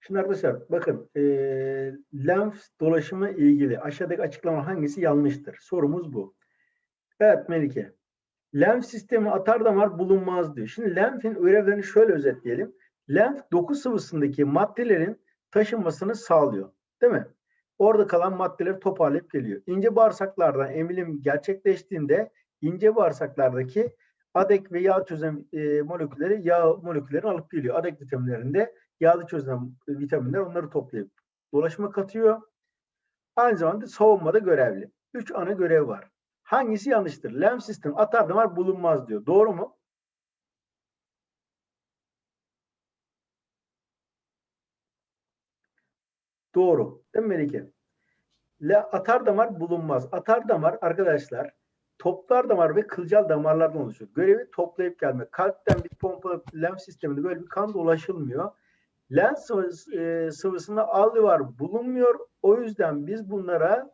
Şimdi arkadaşlar bakın e, lenf dolaşımı ilgili aşağıdaki açıklama hangisi yanlıştır? Sorumuz bu. Evet Melike. Lenf sistemi atar damar bulunmaz diyor. Şimdi lenfin görevlerini şöyle özetleyelim. Lenf doku sıvısındaki maddelerin taşınmasını sağlıyor. Değil mi? Orada kalan maddeleri toparlayıp geliyor. İnce bağırsaklardan emilim gerçekleştiğinde ince bağırsaklardaki adek ve yağ çözen e, molekülleri yağ moleküllerini alıp geliyor. Adek vitaminlerinde yağlı çözünen vitaminler onları toplayıp dolaşıma katıyor. Aynı zamanda savunmada görevli. Üç ana görev var. Hangisi yanlıştır? Lenf sistemi atar damar bulunmaz diyor. Doğru mu? Doğru. Değil mi Melike? Le, atar damar bulunmaz. Atar damar arkadaşlar toplar damar ve kılcal damarlardan oluşuyor. Görevi toplayıp gelmek. Kalpten bir pompa lenf sisteminde böyle bir kan dolaşılmıyor. Lenf sıvısı, e, sıvısında alveolar bulunmuyor. O yüzden biz bunlara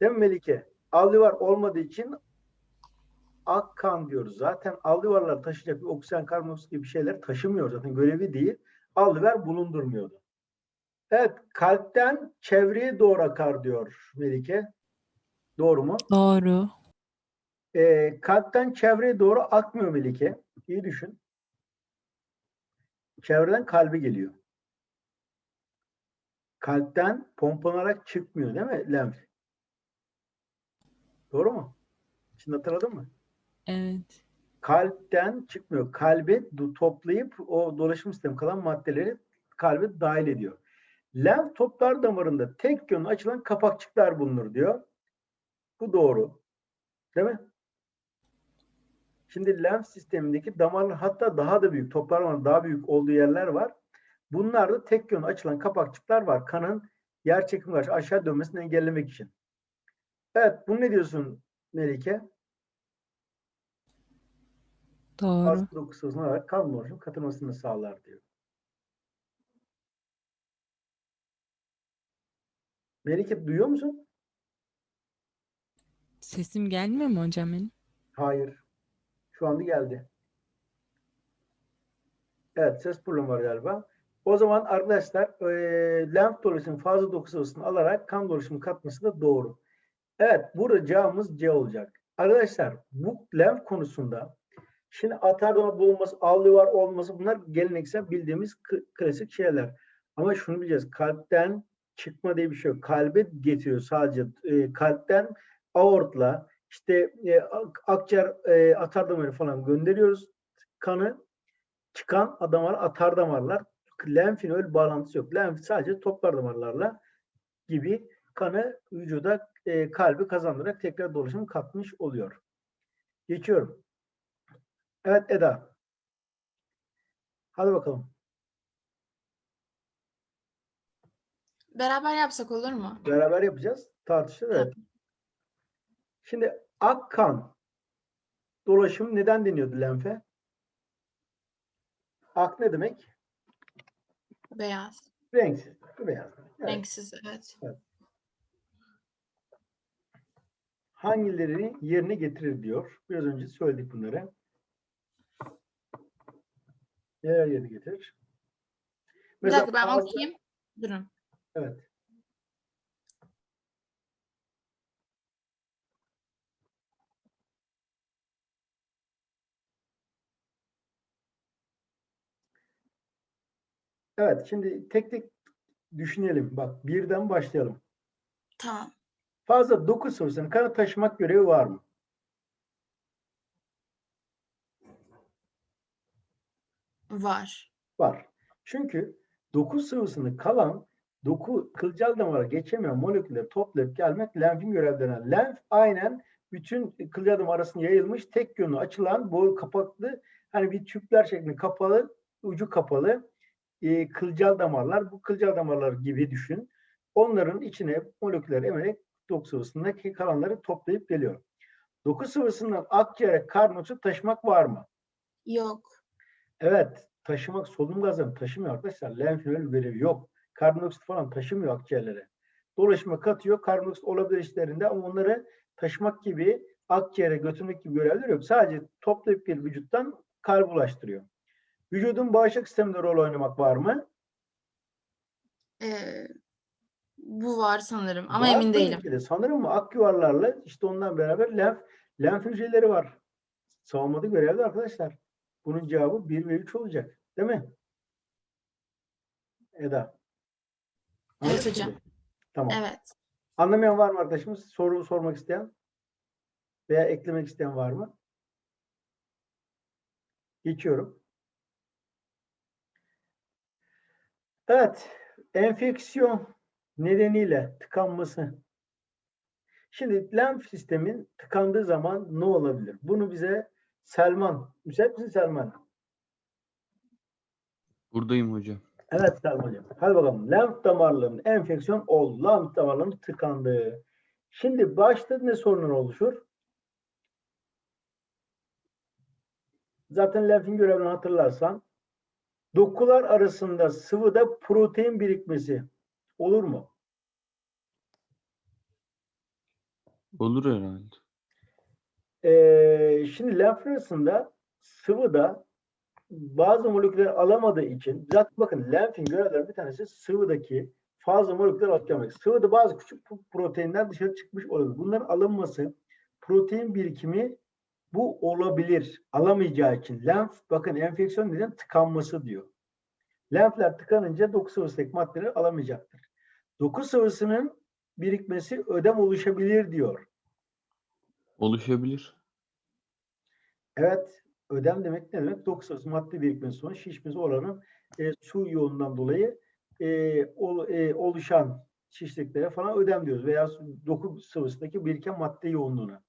değil mi Melike? Alveolar olmadığı için ak kan diyoruz. Zaten alveolarlar taşıyacak bir oksijen karbondioksit gibi şeyler taşımıyor zaten. Görevi değil. Alveolar bulundurmuyordu. Evet, kalpten çevreye doğru akar diyor Melike. Doğru mu? Doğru. Ee, kalpten çevreye doğru akmıyor Melike. İyi düşün. Çevreden kalbe geliyor. Kalpten pompalanarak çıkmıyor değil mi lenf? Doğru mu? Şimdi hatırladın mı? Evet. Kalpten çıkmıyor. Kalbe toplayıp o dolaşım sistemi kalan maddeleri kalbe dahil ediyor. Lenf toplar damarında tek yönlü açılan kapakçıklar bulunur diyor. Bu doğru. Değil mi? Şimdi lenf sistemindeki damarlar hatta daha da büyük, toplar damarı daha büyük olduğu yerler var. Bunlarda tek yönlü açılan kapakçıklar var. Kanın yer çekimi karşı aşağı dönmesini engellemek için. Evet, bunu ne diyorsun Melike? Doğru. Hasta doku sıvısına alarak kan dolaşım katılmasını sağlar diyor. Melike duyuyor musun? Sesim gelmiyor mu hocam benim? Hayır. Şu anda geldi. Evet ses problemi var galiba. O zaman arkadaşlar eee lenf dolaşımı fazla doku sıvısını alarak kan dolaşımı katması da doğru. Evet burada cevabımız C olacak. Arkadaşlar bu lenf konusunda şimdi atar damar bulunması, alveolar olması bunlar geleneksel bildiğimiz klasik şeyler. Ama şunu bileceğiz. Kalpten çıkma diye bir şey yok. Kalbe getiriyor sadece. e, kalpten aortla işte e, ak- akciğer e, atar damarı falan gönderiyoruz. Kanı çıkan adamlar atar damarlar. Lenfin öyle bağlantısı yok. Lenf sadece toplar damarlarla gibi kanı vücuda e, kalbi kazandırarak tekrar dolaşım katmış oluyor. Geçiyorum. Evet Eda. Hadi bakalım. Beraber yapsak olur mu? Beraber yapacağız. Tartışacağız. Evet. Şimdi ak kan dolaşım neden deniyordu lenfe? Ak ne demek? Beyaz. Renksiz. Beyaz. Evet. Renksiz evet. Hangilerini yerine getirir diyor. Biraz önce söyledik bunları. Neler yerine getirir? Bir dakika ben okuyayım. Durun. Evet. Evet, şimdi tek tek düşünelim. Bak, birden başlayalım. Tamam. Fazla doku sıvısını kana taşımak görevi var mı? Var. Var. Çünkü doku sıvısını kalan doku kılcal damara geçemeyen molekülleri toplayıp gelmek lenfin görevlerinden. Lenf aynen bütün kılcal damar arasında yayılmış tek yönlü açılan bol kapaklı hani bir tüpler şeklinde kapalı ucu kapalı e, kılcal damarlar. Bu kılcal damarlar gibi düşün. Onların içine moleküller emerek doku sıvısındaki kalanları toplayıp geliyor. Doku sıvısından akciğere karbondioksit taşımak var mı? Yok. Evet, taşımak solunum gazını taşımıyor arkadaşlar. Öyle bir görevi yok. Karbondioksit falan taşımıyor akciğerlere. Dolaşıma katıyor. Karbondioksit olabilir işlerinde ama onları taşımak gibi akciğere götürmek gibi görevleri yok. Sadece toplayıp bir vücuttan kalbe ulaştırıyor. Vücudun bağışıklık sisteminde rol oynamak var mı? Ee, bu var sanırım ama Var emin değilim. de. Sanırım ak yuvarlarla işte ondan beraber lenf, lenf hücreleri var. Savunmada görevli arkadaşlar. Bunun cevabı 1 ve 3 olacak. Değil mi? Eda. Evet hocam. mı? Tamam. Evet. Anlamayan var mı arkadaşımız? Soru sormak isteyen veya eklemek isteyen var mı? Geçiyorum. Evet. Enfeksiyon nedeniyle tıkanması. Şimdi lenf sistemin tıkandığı zaman ne olabilir? Bunu bize Selman. Müsait misin Selman? Buradayım hocam. Evet Selman hocam. Hadi bakalım. Lenf damarlarının enfeksiyon oldu. Lenf damarlarının tıkandığı. Şimdi başta ne sorunlar oluşur? Zaten lenfin görevini hatırlarsan dokular arasında sıvıda protein birikmesi olur mu? Olur herhalde. Ee, şimdi lenf arasında sıvıda bazı moleküller alamadığı için zaten bakın lenfin görevlerinden bir tanesi sıvıdaki fazla moleküller atlamak. Sıvıda bazı küçük pro- proteinler dışarı çıkmış olabilir. Bunların alınması protein birikimi bu olabilir. Alamayacağı için lenf bakın enfeksiyon neden tıkanması diyor. Lenfler tıkanınca doku sıvısındaki maddeleri alamayacaktır. Doku sıvısının birikmesi ödem oluşabilir diyor. Oluşabilir. Evet, ödem demek ne demek? Doku sıvısı madde birikmesi sonucu şişmesi oranın e, su yoğunluğundan dolayı e, ol- e, oluşan şişliklere falan ödem diyoruz veya doku sıvısındaki biriken madde yoğunluğuna.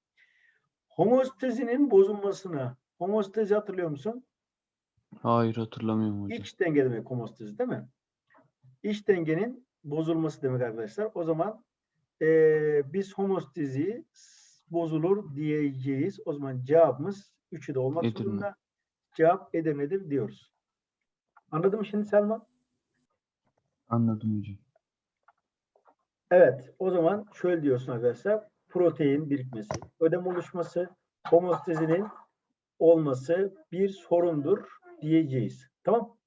Homostazinin bozulmasına, homostazi hatırlıyor musun? Hayır hatırlamıyorum hocam. İç denge demek homostazi değil mi? İç dengenin bozulması demek arkadaşlar. O zaman eee, biz homostazi bozulur diyeceğiz. O zaman cevabımız üçü de olmak Edirne. zorunda. Cevap Edirne'dir diyoruz. Anladın mı şimdi Selman? Anladım hocam. Evet. O zaman şöyle diyorsun arkadaşlar. Protein birikmesi, ödem oluşması, homostazinin olması bir sorundur diyeceğiz. Tamam?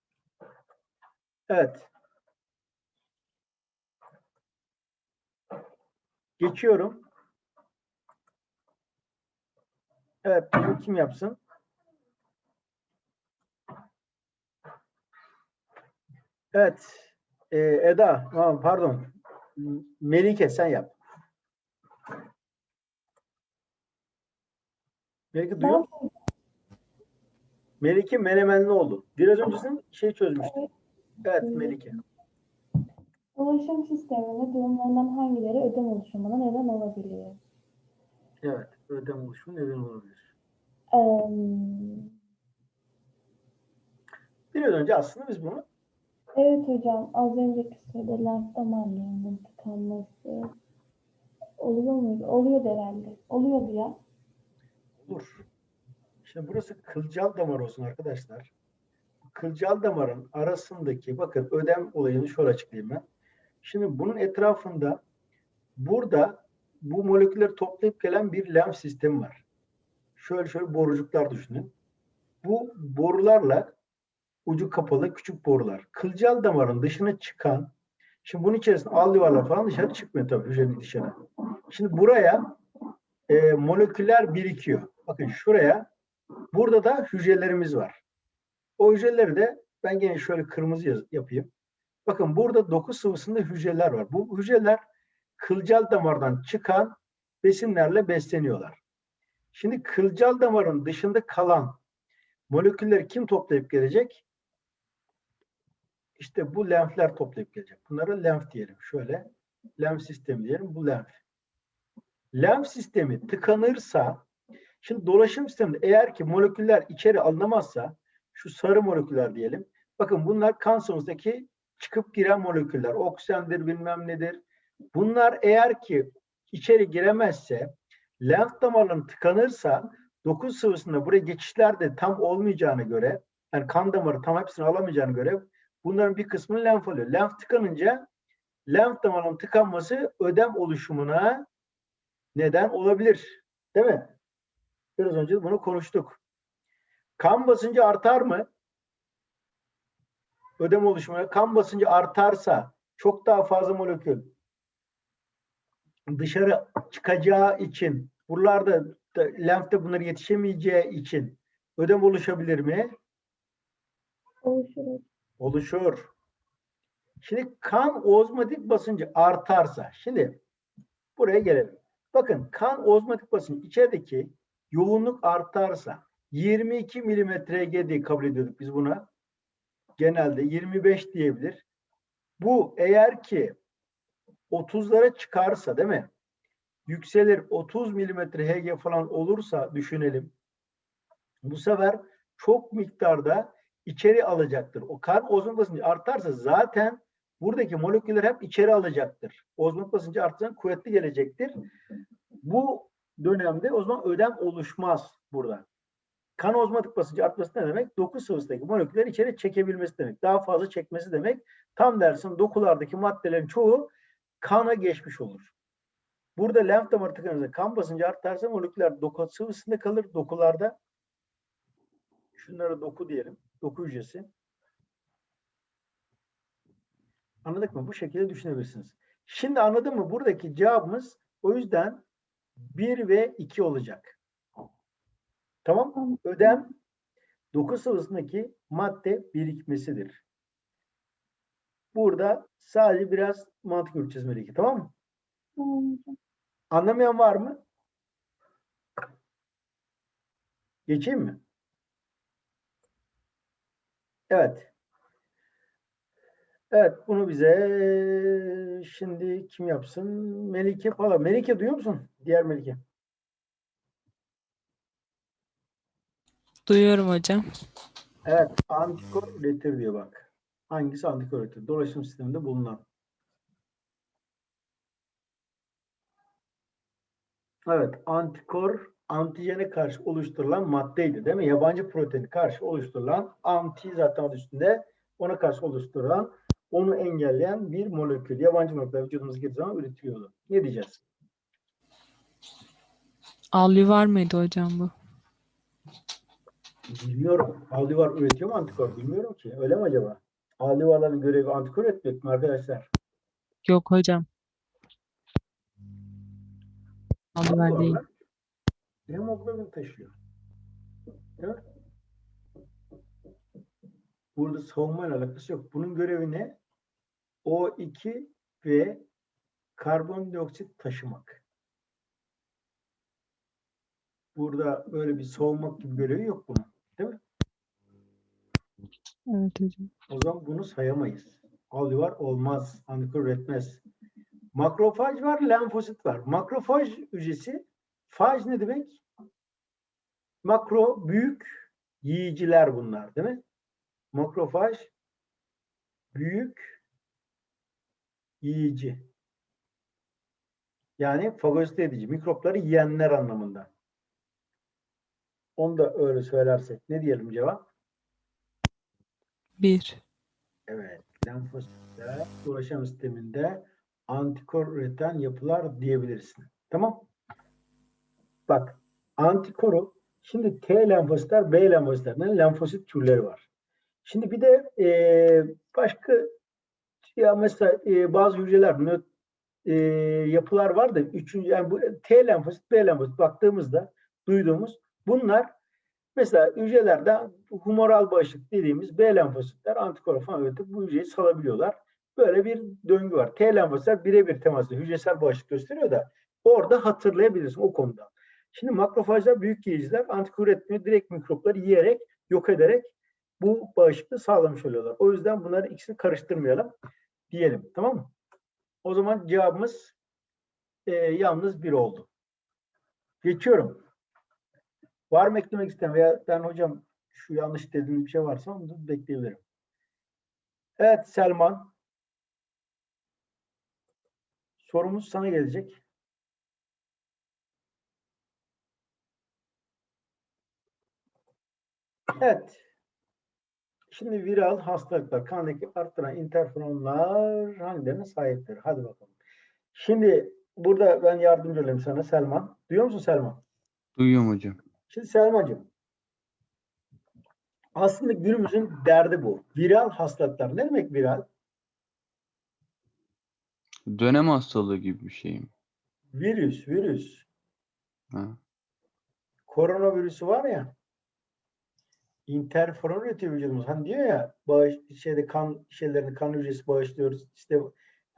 Evet. Geçiyorum. Evet, bunu kim yapsın? Evet. Ee, Eda, pardon. Melike sen yap. Melike duyuyor musun? Melike Menemenli oldu. Biraz öncesinde şey çözmüştük. Evet Melike. Dolaşım sisteminde durumlarından hangileri ödem oluşumuna neden olabilir? Evet. Ödem oluşumu neden olabilir? Eee, Biraz önce aslında biz bunu evet hocam, az önceki soruda lenf damarlarının tıkanması oluyor muydu? Oluyordu herhalde. Oluyordu ya. Olur. Şimdi burası kılcal damar olsun arkadaşlar. Kılcal damarın arasındaki bakın ödem olayını şöyle açıklayayım ben. Şimdi bunun etrafında burada bu molekülleri toplayıp gelen bir lenf sistemi var. Şöyle şöyle borucuklar düşünün. Bu borularla ucu kapalı küçük borular. Kılcal damarın dışına çıkan şimdi bunun içerisinde alveolar falan dışarı çıkmıyor tabii hücrenin dışarı. Şimdi buraya e, moleküller birikiyor. Bakın şuraya burada da hücrelerimiz var. O hücreleri de ben gene şöyle kırmızı yapayım. Bakın burada doku sıvısında hücreler var. Bu hücreler kılcal damardan çıkan besinlerle besleniyorlar. Şimdi kılcal damarın dışında kalan molekülleri kim toplayıp gelecek? İşte bu lenfler toplayıp gelecek. Bunlara lenf diyelim. Şöyle lenf sistemi diyelim. Bu lenf. Lenf sistemi tıkanırsa şimdi dolaşım sisteminde eğer ki moleküller içeri alınamazsa şu sarı moleküller diyelim. Bakın bunlar kan sıvısındaki çıkıp giren moleküller. Oksijendir bilmem nedir. Bunlar eğer ki içeri giremezse lenf damarları tıkanırsa doku sıvısında buraya geçişler de tam olmayacağına göre yani kan damarı tam hepsini alamayacağına göre bunların bir kısmını lenf alıyor. Lenf tıkanınca lenf damarının tıkanması ödem oluşumuna neden olabilir. Değil mi? Biraz önce bunu konuştuk. Kan basıncı artar mı? Ödem oluşumuna kan basıncı artarsa çok daha fazla molekül dışarı çıkacağı için buralarda da, lenfte bunlar yetişemeyeceği için ödem oluşabilir mi? Oluşur. Oluşur. Şimdi kan ozmotik basıncı artarsa, şimdi buraya gelelim. Bakın kan ozmotik basıncı içerideki yoğunluk artarsa 22 milimetre diye kabul ediyorduk biz buna. Genelde 25 diyebilir. Bu eğer ki 30'lara çıkarsa değil mi? Yükselir 30 milimetre Hg falan olursa düşünelim. Bu sefer çok miktarda içeri alacaktır. O kan ozmotik basıncı artarsa zaten buradaki moleküller hep içeri alacaktır. Ozmotik basıncı artsa kuvvetli gelecektir. Bu dönemde o zaman ödem oluşmaz burada. Kan ozmotik basıncı artması ne demek? Doku sıvısındaki moleküller içeri çekebilmesi demek. Daha fazla çekmesi demek. Tam dersin dokulardaki maddelerin çoğu kana geçmiş olur. Burada lenf damarı tıkanırsa kan basıncı artarsa moleküller doku sıvısında kalır. Dokularda şunlara doku diyelim. Doku hücresi. Anladık mı? Bu şekilde düşünebilirsiniz. Şimdi anladın mı? Buradaki cevabımız o yüzden 1 ve 2 olacak. Tamam? Ödem doku sıvısındaki madde birikmesidir. Burada sadece biraz mantık yürüteceğiz Melike. Tamam mı? Tamam. Anlamayan var mı? Geçeyim mi? Evet. Evet, bunu bize şimdi kim yapsın? Melike falan. Melike duyuyor musun? Diğer Melike. Duyuyorum hocam. Evet, antikor üretir diyor bak. Hangisi antikor üretir? Dolaşım sisteminde bulunan. Evet, antikor antijene karşı oluşturulan maddeydi değil mi? Yabancı proteini karşı oluşturulan anti zaten üstünde ona karşı oluşturulan onu engelleyen bir molekül. Yabancı moleküller vücudumuza girdiği zaman üretiliyordu. Ne diyeceğiz? Alvi var mıydı hocam bu? Bilmiyorum. Aldivar üretiyor mu antikor? Bilmiyorum ki. Öyle mi acaba? Aldivarların görevi antikor üretmek mi arkadaşlar? Yok hocam. Alvi var değil. Hemoglobin taşıyor. Değil Burada savunmayla alakası yok. Bunun görevi ne? O2 ve karbondioksit taşımak. Burada böyle bir savunmak gibi görevi yok bunun. Değil mi? Evet hocam. O zaman bunu sayamayız. Alveolar olmaz. Antikor üretmez. Makrofaj var, lenfosit var. Makrofaj hücresi, faj ne demek? Makro, büyük yiyiciler bunlar değil mi? Makrofaj, büyük yiyici. Yani fagosite edici, mikropları yiyenler anlamında. Onu da öyle söylersek ne diyelim cevap? Bir. Evet, lenfositler dolaşım sisteminde antikor üreten yapılar diyebilirsin. Tamam? Bak, antikoru şimdi T lenfositler, B lenfositlerden lenfosit türleri var. Şimdi bir de eee, başka ya mesela eee, bazı hücreler nö- eee, yapılar var da üçüncü yani bu T lenfosit, B lenfosit baktığımızda duyduğumuz bunlar Mesela hücrelerde humoral bağışıklık dediğimiz B lenfositler antikor falan üretip bu hücreyi salabiliyorlar. Böyle bir döngü var. T lenfositler birebir temaslı hücresel bağışıklık gösteriyor da orada hatırlayabilirsin o konuda. Şimdi makrofajlar büyük yiyiciler antikor üretmiyor. Direkt mikropları yiyerek, yok ederek bu bağışıklığı sağlamış oluyorlar. O yüzden bunları ikisini karıştırmayalım diyelim. Tamam mı? O zaman cevabımız e, yalnız bir oldu. Geçiyorum. Var mı eklemek isteyen veya ben hocam şu yanlış dediğim bir şey varsa onu bekleyebilirim. Evet Selman. Sorumuz sana gelecek. Evet. Şimdi viral hastalıklar, kandaki arttıran interferonlar hangilerine sahiptir? Hadi bakalım. Şimdi burada ben yardımcı olayım sana Selman. Duyuyor musun Selman? Duyuyorum hocam. Şimdi Selmacığım, aslında günümüzün derdi bu. Viral hastalıklar. Ne demek viral? Dönem hastalığı gibi bir şey mi? Virüs, virüs. Ha. Koronavirüsü var ya. İnterferon üretiyor vücudumuz. Hani diyor ya bağış şeyde kan şeylerini kan hücresi bağışlıyoruz. İşte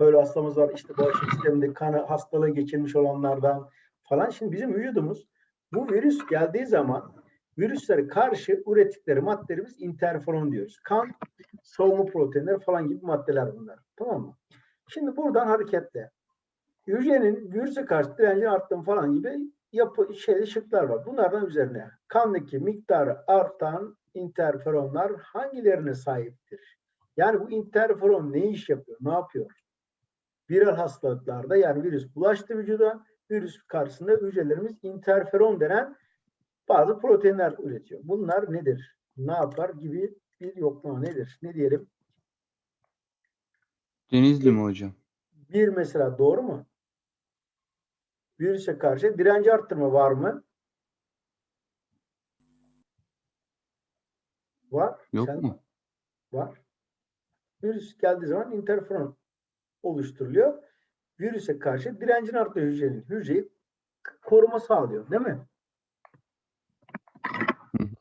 böyle hastamız var. işte bağışıklık sisteminde kanı hastalığı geçirmiş olanlardan falan. Şimdi bizim vücudumuz bu virüs geldiği zaman virüslere karşı ürettikleri maddelerimiz interferon diyoruz. Kan savunma proteinleri falan gibi maddeler bunlar. Tamam mı? Şimdi buradan hareketle hücrenin virüse karşı direncini arttığını falan gibi yapı şeyde şıklar var. Bunlardan üzerine kandaki miktarı artan interferonlar hangilerine sahiptir? Yani bu interferon ne iş yapıyor? Ne yapıyor? Viral hastalıklarda yani virüs bulaştı vücuda. Virüs karşısında hücrelerimiz interferon denen bazı proteinler üretiyor. Bunlar nedir? Ne yapar gibi bir yoklama nedir? Ne diyelim? Denizli mi hocam? Bir mesela doğru mu? Virüse karşı direnci arttırma var mı? Var. Yok Sen- mu? Var. Virüs geldiği zaman interferon oluşturuluyor. Virüse karşı direncin arttığı hücrenin hücreyi koruma sağlıyor. Değil mi?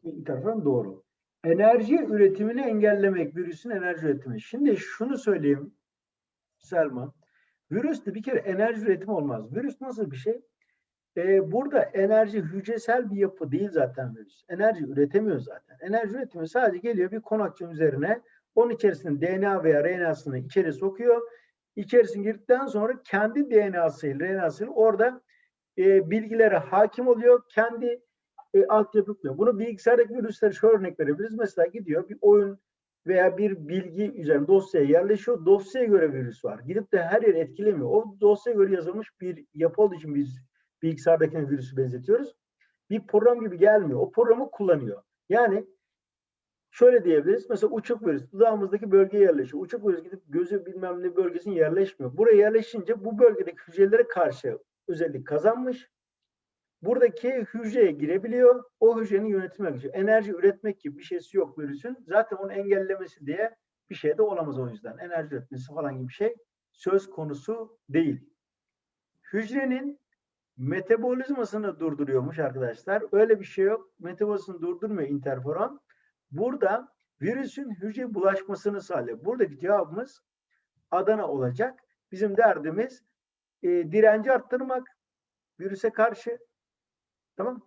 interferon doğru. Enerji üretimini engellemek virüsün enerji üretimi. Şimdi şunu söyleyeyim Selma. Virüste bir kere enerji üretimi olmaz. Virüs nasıl bir şey? Ee, burada enerji hücresel bir yapı değil zaten virüs. Enerji üretemiyor zaten. Enerji üretimi sadece geliyor bir konakçın üzerine onun içerisinde DNA veya RNA'sını içeri sokuyor. İçerisine girdikten sonra kendi DNA'sıyla RNA'sıyla orada e, bilgilere hakim oluyor. Kendi e, altyapı kuruyor. Bunu bilgisayardaki virüslere şöyle örnek verebiliriz. Mesela gidiyor bir oyun veya bir bilgi üzerine dosyaya yerleşiyor. Dosyaya göre virüs var. Gidip de her yeri etkilemiyor. O dosyaya göre yazılmış bir yapı olduğu için biz bilgisayardaki virüsü benzetiyoruz. Bir program gibi gelmiyor. O programı kullanıyor. Yani şöyle diyebiliriz. Mesela uçuk virüs dudağımızdaki bölgeye yerleşiyor. Uçuk virüs gidip gözü bilmem ne bölgesine yerleşmiyor. Buraya yerleşince bu bölgedeki hücrelere karşı özellik kazanmış. Buradaki hücreye girebiliyor. O hücrenin yönetimine geçiyor. Enerji üretmek gibi bir şeysi yok virüsün. Zaten onu engellemesi diye bir şey de olamaz o yüzden. Enerji üretmesi falan gibi bir şey söz konusu değil. Hücrenin metabolizmasını durduruyormuş arkadaşlar. Öyle bir şey yok. Metabolizmasını durdurmuyor interferon. Burada virüsün hücre bulaşmasını sağlıyor. Buradaki cevabımız Adana olacak. Bizim derdimiz e, direnci arttırmak virüse karşı. Tamam.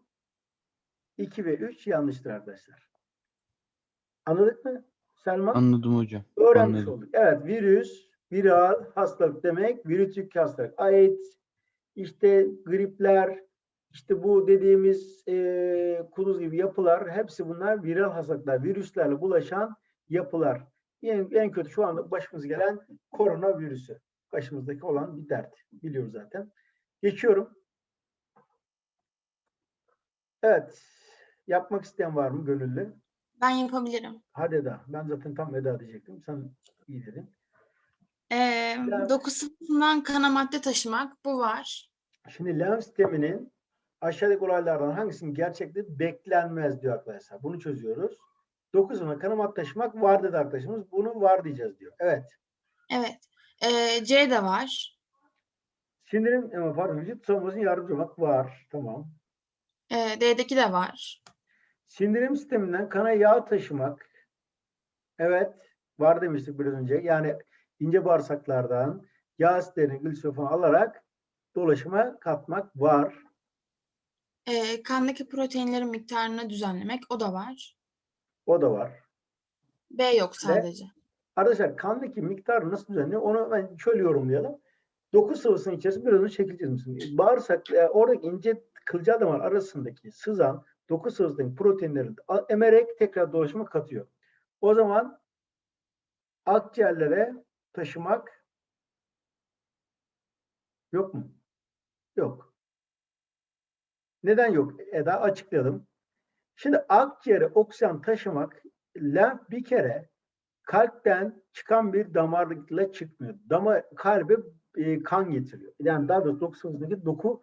2 ve 3 yanlıştır arkadaşlar. Anladık mı Selma? Anladım hocam. Öğrenmiş Anladım. olduk. Evet virüs, viral hastalık demek. Virütik hastalık. AIDS, işte gripler, işte bu dediğimiz e, kuduz gibi yapılar hepsi bunlar viral hastalıklar. Virüslerle bulaşan yapılar. En, en kötü şu anda başımıza gelen koronavirüsü. Başımızdaki olan bir dert. Biliyoruz zaten. Geçiyorum. Evet. Yapmak isteyen var mı gönüllü? Ben yapabilirim. Hadi Eda. Ben zaten tam Eda diyecektim. Sen iyi dedin. Ee, doku sıvısından kana madde taşımak bu var. Şimdi lenf sisteminin aşağıdaki olaylardan hangisinin gerçekte beklenmez diyor arkadaşlar. Bunu çözüyoruz. 9 ana kanamat taşımak var dedi arkadaşımız. Bunu var diyeceğiz diyor. Evet. Evet. Ee, C de var. Sindirim ama pardon vücut savunmasını yardımcı olmak var. Tamam. Ee, D'deki de var. Sindirim sisteminden kana yağ taşımak. Evet. Var demiştik biraz önce. Yani ince bağırsaklardan yağ asitlerini gliserol alarak dolaşıma katmak var. Ee, kandaki proteinlerin miktarını düzenlemek o da var. O da var. B yok sadece. Arkadaşlar kandaki miktarı nasıl düzenliyor? Onu ben şöyle yorumlayalım. Doku sıvısının içerisinde biraz önce çekeceğiz misin? Bağırsak, e, oradaki ince kılcal damar arasındaki sızan doku sıvısındaki proteinleri emerek tekrar dolaşıma katıyor. O zaman akciğerlere taşımak yok mu? Yok. Neden yok? Eda açıklayalım. Şimdi akciğere oksijen taşımak lenf bir kere kalpten çıkan bir damarla çıkmıyor. Damar kalbe e, kan getiriyor. Yani daha doğrusu doku sıvısındaki doku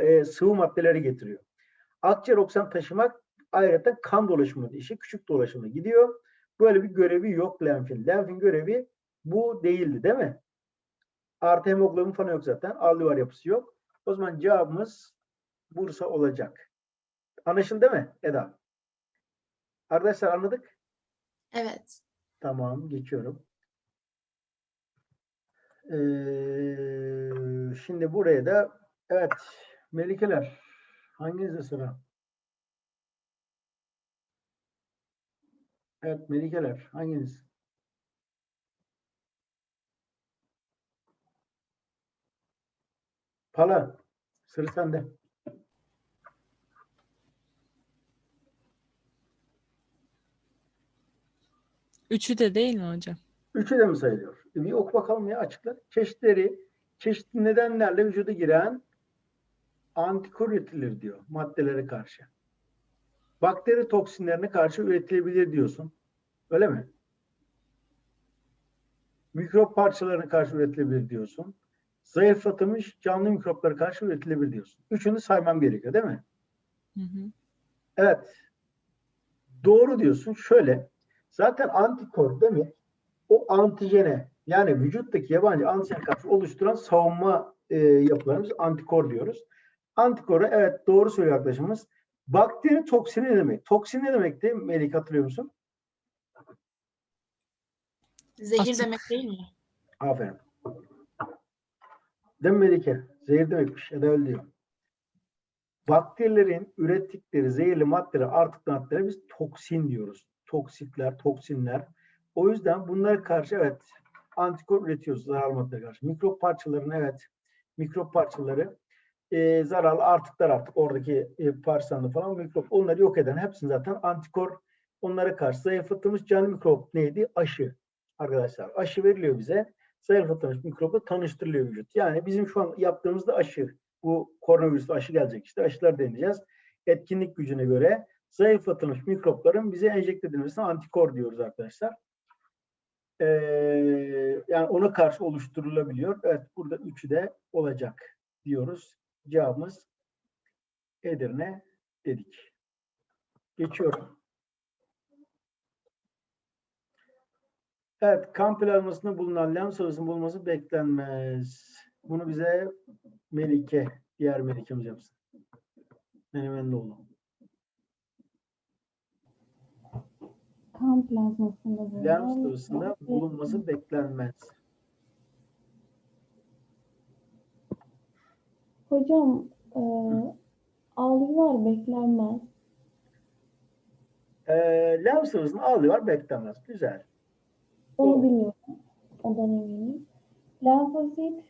e, sıvı maddeleri getiriyor. Akciğer oksijen taşımak ayrıca kan dolaşımı işi küçük dolaşımı gidiyor. Böyle bir görevi yok lenfin. Lenfin görevi bu değildi değil mi? Artı hemoglobin falan yok zaten. Alüvar yapısı yok. O zaman cevabımız Bursa olacak. Anlaşıldı değil mi Eda? Arkadaşlar anladık. Evet. Tamam, geçiyorum. Ee, şimdi buraya da evet Melikeler hanginize sıra? Evet Melikeler hanginiz? Pala sıra sende. Üçü de değil mi hocam? Üçü de mi sayılıyor? Bir oku bakalım ya açıkla. Çeşitleri, çeşitli nedenlerle vücuda giren antikor üretilir diyor maddelere karşı. Bakteri toksinlerine karşı üretilebilir diyorsun. Öyle mi? Mikrop parçalarına karşı üretilebilir diyorsun. Zayıflatılmış canlı mikroplara karşı üretilebilir diyorsun. Üçünü saymam gerekiyor değil mi? Hı hı. Evet. Doğru diyorsun. Şöyle. Zaten antikor demek o antijene yani vücuttaki yabancı antijen karşı oluşturan savunma e, yapılarımız antikor diyoruz. Antikora evet doğru söylüyor arkadaşımız. Bakteri toksini ne demek? Toksin ne demekti? Melik hatırlıyor musun? Zehir Atık. demek değil mi? Aferin. Değil mi Melike? Zehir demekmiş. Ya da öyle diyor. Bakterilerin ürettikleri zehirli maddeleri, artık maddelere biz toksin diyoruz. Toksitler, toksinler. O yüzden bunlara karşı evet antikor üretiyoruz zararlı maddelere karşı. Mikrop parçalarının evet mikrop parçaları e, zararlı artıklar artık oradaki e, parçalarını falan mikrop onları yok eden hepsini zaten antikor onlara karşı zayıflatılmış canlı mikrop neydi? Aşı arkadaşlar. Aşı veriliyor bize. Zayıflatılmış mikropla tanıştırılıyor vücut. Yani bizim şu an yaptığımızda aşı. Bu koronavirüs aşı gelecek işte. Aşılar deneyeceğiz. Etkinlik gücüne göre zayıflatılmış mikropların bize enjekte edilmesine antikor diyoruz arkadaşlar. Ee, yani ona karşı oluşturulabiliyor. Evet burada üçü de olacak diyoruz. Cevabımız Edirne dedik. Geçiyorum. Evet, kan plazmasında bulunan lem sıvısının bulunması beklenmez. Bunu bize Melike, diğer Melike'miz yapsın. Menemenlioğlu. Kan plazmasında bulunan Lem sıvısında bulunması beklenmez. Hocam e, algılar beklenmez. Ee, lem sıvısını alıyor, beklenmez. Güzel. Onu Doğru. biliyorum. Ondan eminim. Lenfosit.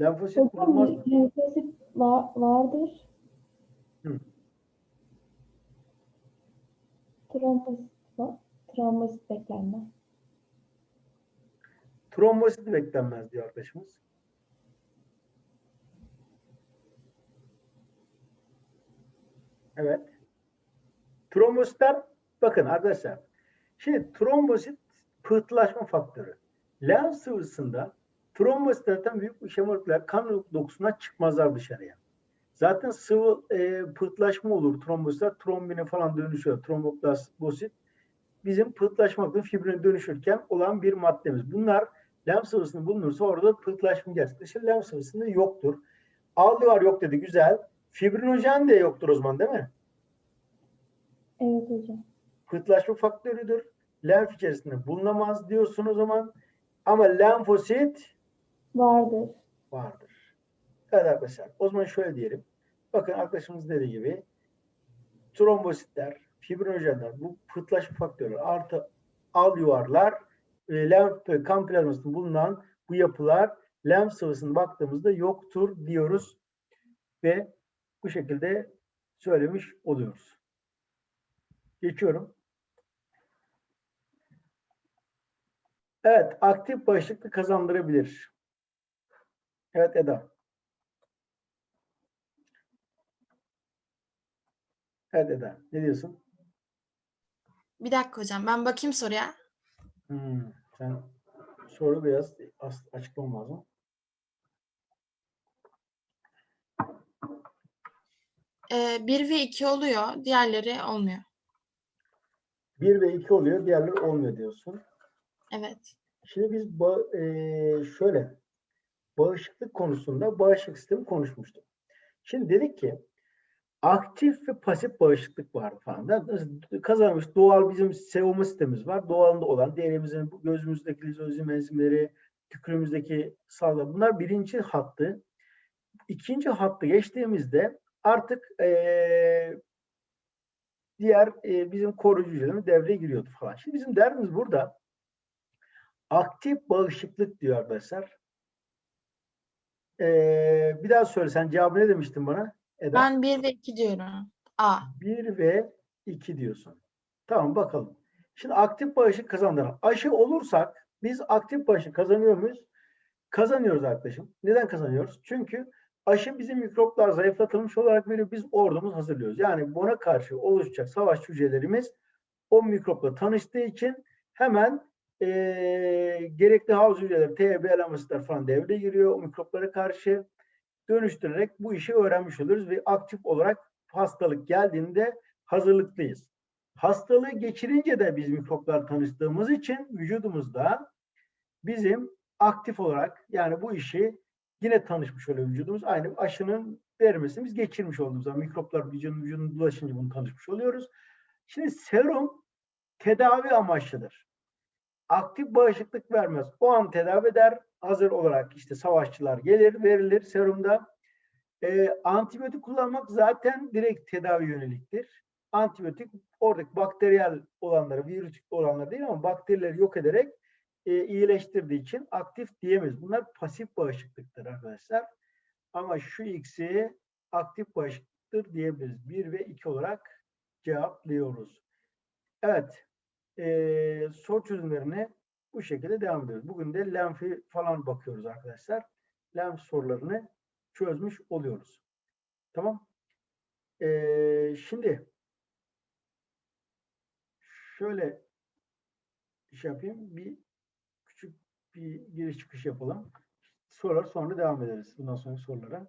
Lenfosit bulunmaz mı? lenfosit var, vardır. Hı. Trombosit var. Trombosit beklenmez. Trombosit beklenmez diyor arkadaşımız. Evet. Trombositler bakın arkadaşlar. Şimdi trombosit pıhtılaşma faktörü. Lenf sıvısında trombositlerden büyük işemorikler kan dokusundan çıkmazlar dışarıya. Zaten sıvı e, pıhtılaşma olur. Trombositler trombine falan dönüşüyor. Tromboplasbosit bizim pıhtılaşmakla fibrine dönüşürken olan bir maddemiz. Bunlar lenf sıvısında bulunursa orada pıhtılaşma gerçekleşir. Lenf sıvısında yoktur. Aldıvar yok dedi güzel. Fibrinojen de yoktur o zaman değil mi? Evet hocam. Pıhtılaşma faktörüdür. Lenf içerisinde bulunamaz diyorsun o zaman. Ama lenfosit Vardır. vardır. Evet arkadaşlar. O zaman şöyle diyelim. Bakın arkadaşımız dediği gibi trombositler, fibrinojenler, bu pıhtılaşma faktörü artı al yuvarlar, e, lenf ve kan plazmasında bulunan bu yapılar lenf sıvısına baktığımızda yoktur diyoruz ve bu şekilde söylemiş oluyoruz. Geçiyorum. Evet, aktif bağışıklık kazandırabilir. Evet Eda. Evet Eda. Ne diyorsun? Bir dakika hocam ben bakayım soruya. Hmm, sen soru biraz açıklamam lazım. Ee, 1 ve 2 oluyor. Diğerleri olmuyor. 1 ve 2 oluyor, diğerleri olmuyor diyorsun. Evet. Şimdi biz ba- eee, şöyle bağışıklık konusunda bağışıklık sistemi konuşmuştuk. Şimdi dedik ki aktif ve pasif bağışıklık var falan. da Kazanmış doğal bizim savunma sistemimiz var. Doğalında olan derimizin, gözümüzdeki lizozim enzimleri, tükürüğümüzdeki sağlığı bunlar birinci hattı. İkinci hattı geçtiğimizde artık eee, diğer eee, bizim koruyucu hücrelerimiz devreye giriyordu falan. Şimdi bizim derdimiz burada aktif bağışıklık diyor arkadaşlar. Eee, bir daha söyle sen cevabı ne demiştin bana? Eda? Ben 1 ve 2 diyorum. A. 1 ve 2 diyorsun. Tamam bakalım. Şimdi aktif bağışık kazandıran. Aşı olursak biz aktif bağışık kazanıyor muyuz? Kazanıyoruz arkadaşım. Neden kazanıyoruz? Çünkü aşı bizim mikroplar zayıflatılmış olarak veriyor. Biz ordumuz hazırlıyoruz. Yani buna karşı oluşacak savaş hücrelerimiz o mikropla tanıştığı için hemen eee, gerekli havuz hücreleri, T, B alamasitler falan devreye giriyor. O mikroplara karşı dönüştürerek bu işi öğrenmiş oluruz ve aktif olarak hastalık geldiğinde hazırlıklıyız. Hastalığı geçirince de biz mikroplar tanıştığımız için vücudumuzda bizim aktif olarak yani bu işi yine tanışmış oluyor vücudumuz. Aynı aşının vermesini biz geçirmiş olduğumuz zaman mikroplar vücudun vücuduna bulaşınca bunu tanışmış oluyoruz. Şimdi serum tedavi amaçlıdır. Aktif bağışıklık vermez. O an tedavi eder. Hazır olarak işte savaşçılar gelir, verilir serumda. Ee, antibiyotik kullanmak zaten direkt tedavi yöneliktir. Antibiyotik oradaki bakteriyel olanları, virüs olanları değil ama bakterileri yok ederek e, iyileştirdiği için aktif diyemeyiz. Bunlar pasif bağışıklıktır arkadaşlar. Ama şu ikisi aktif bağışıklıktır diyebiliriz. 1 ve 2 olarak cevaplıyoruz. Evet. E, soru çözümlerine bu şekilde devam ediyoruz. Bugün de lenfi falan bakıyoruz arkadaşlar. Lenf sorularını çözmüş oluyoruz. Tamam. E, şimdi şöyle şey yapayım. Bir küçük bir giriş çıkış yapalım. Sorular sonra devam ederiz. Bundan sonraki sorulara.